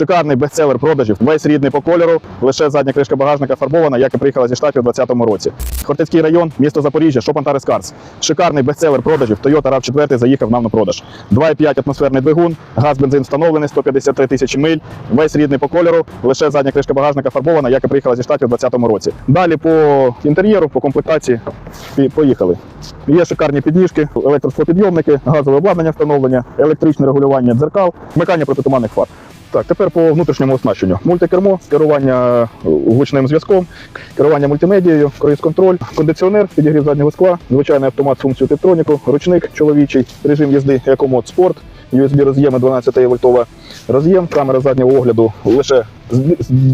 Шикарний бестселер продажів, весь рідний по кольору, лише задня кришка багажника фарбована, як і приїхала зі штатів у 2020 році. Хортицький район, місто Запоріжжя, Шоп Антарес Карс. Шикарний бестселер продажів. Toyota RAV4 заїхав нам на продаж. 2,5 атмосферний двигун, газ, бензин встановлений, 153 тисячі миль, весь рідний по кольору, лише задня кришка багажника фарбована, як і приїхала зі штатів у 2020 році. Далі по інтер'єру, по комплектації поїхали. Є шикарні підніжки, електросклопідйомники, газове обладнання встановлення, електричне регулювання дзеркал, вмикання протитуманних фар. Так, тепер по внутрішньому оснащенню. Мультикермо, керування е, гучним зв'язком, керування мультимедією, круїз-контроль, кондиціонер, підігрів заднього скла, звичайний автомат з функцією Тептроніку, ручник чоловічий, режим їзди Екомод Спорт, USB роз'єми 12 вольтова роз'єм, камера заднього огляду лише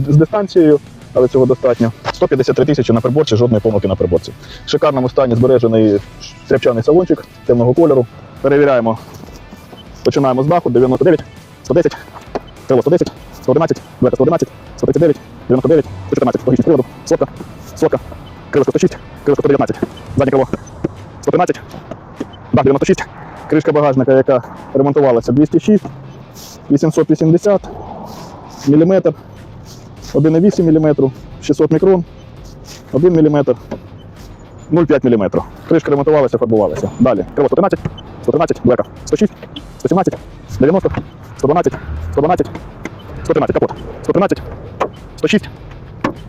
з дистанцією, але цього достатньо. 153 тисячі на приборці, жодної помилки на приборці. В шикарному стані збережений стряпчаний салончик темного кольору. Перевіряємо. Починаємо з даху 99, 110, крило 110, 111, дверка 111, 139, 99, 114, логічність приводу, сотка, сотка, крилишко 106, крилишко 119, заднє крило 113, дах 96, кришка багажника, яка ремонтувалася 206, 880 мм, 1,8 мм, 600 мікрон, 1 мм, 0,5 мм. Кришка ремонтувалася, фарбувалася. Далі. Крило 113, 113, блека 106, 117, 90, 112, 112, 113, капот, 113, 106,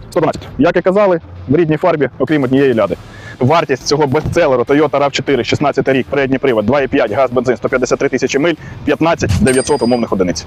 112. Як і казали, в рідній фарбі, окрім однієї ляди. Вартість цього бестселеру Toyota RAV4, 16 рік, передній привод, 2,5, газ, бензин, 153 тисячі миль, 15 900 умовних одиниць.